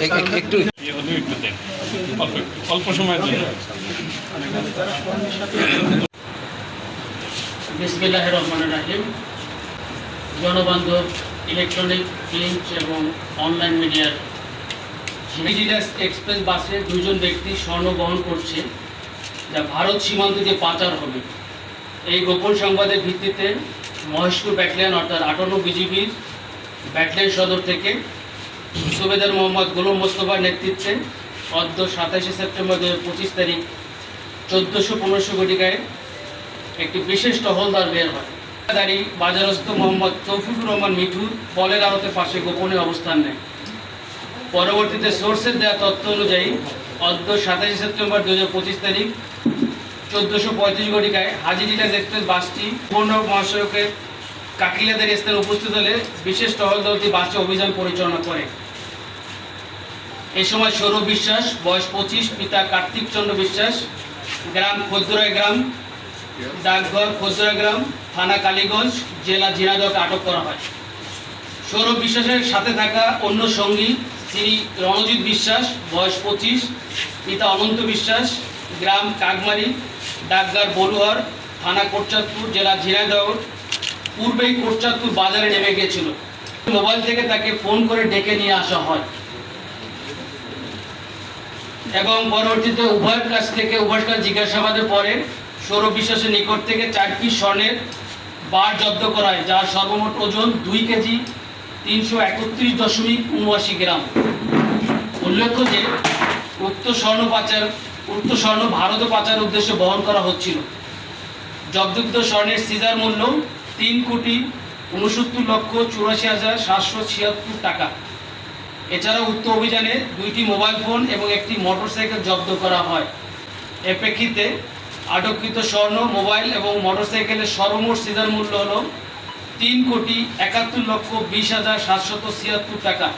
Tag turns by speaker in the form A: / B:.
A: একটা
B: অল্প জন্য
C: বিসমিল্লাহ রহমান রাহিম। জনবান্ধব ইলেকট্রনিক প্রিন্ট এবং অনলাইন মিডিয়ার ভিজিটাস এক্সপ্রেস বাসে দুজন ব্যক্তি স্বর্ণ বহন করছে, যা ভারত সীমান্ত দিয়ে পাচার হবে। এই গোপন সংবাদের ভিত্তিতে মহেশপুর ব্যাটালিয়ন অর্থাৎ আটান্ন বিজিবির ব্যাটালিয়ন সদর থেকে সুবেদার মোহাম্মদ গোলাম মোস্তফার নেতৃত্বে অদ্য সাতাশে সেপ্টেম্বর দু পঁচিশ তারিখ চোদ্দোশো পনেরোশো কোটিকায় একটি বিশেষ টহলদার বের হয়। দাঁড়ি, বাজারস্থ মোহাম্মদ তৌফিকুর রহমান মিঠুর বলের আড়তে পাশে গোপনে অবস্থান নেয়। পরবর্তীতে সোর্সের দেওয়া তথ্য অনুযায়ী, অদ্য সাতাশে সেপ্টেম্বর দু হাজার পঁচিশ তারিখ, চোদ্দোশো পঁয়ত্রিশ ঘটিকায় এক্সপ্রেস বাসটি পূর্ণ মহাসড়কের কাকিলাদের স্থানে উপস্থিত হলে বিশেষ টহল দলটি বাসে অভিযান পরিচালনা করে। এই সময় সৌরভ বিশ্বাস, বয়স পঁচিশ, পিতা কার্তিক চন্দ্র বিশ্বাস, গ্রাম খদ্দুরাই গ্রাম ডাকঘর, খসুরা গ্রাম, থানা কালীগঞ্জ, জেলা ঝিনাইদহকে আটক করা হয়। সৌরভ বিশ্বাসের সাথে থাকা অন্য সঙ্গী শ্রী রণজিৎ বিশ্বাস, বয়স পঁচিশ, পিতা অনন্ত বিশ্বাস, গ্রাম কাকমারি, ডাকঘর বলুয়ার থানা কোটচাঁদপুর, জেলা ঝিনাইদহ পূর্বেই কোটচাঁদপুর বাজারে নেমে গিয়েছিল। মোবাইল থেকে তাকে ফোন করে ডেকে নিয়ে আসা হয়। এবং পরবর্তীতে উভয়ের কাছ থেকে উভয়ের কাছে জিজ্ঞাসাবাদের পরে সৌরভ বিশ্বাসের নিকট থেকে চারটি স্বর্ণের বার জব্দ করা হয়, যার সর্বমোট ওজন দুই কেজি তিনশো একত্রিশ দশমিক উনআশি গ্রাম। উল্লেখ্য যে, উক্ত স্বর্ণ পাচার, উক্ত স্বর্ণ ভারত পাচার উদ্দেশ্যে বহন করা হচ্ছিল। জব্দকৃত স্বর্ণের সিজার মূল্য তিন কোটি উনসত্তর লক্ষ চুরাশি হাজার সাতশো ছিয়াত্তর টাকা। এছাড়া উক্ত অভিযানে দুইটি মোবাইল ফোন এবং একটি মোটরসাইকেল জব্দ করা হয়। এ প্রেক্ষিতে আটককৃত স্বর্ণ, মোবাইল এবং মোটরসাইকেলের সর্বমোট সিজার মূল্য হল তিন কোটি একাত্তর লক্ষ বিশ হাজার সাতশত ছিয়াত্তর টাকা।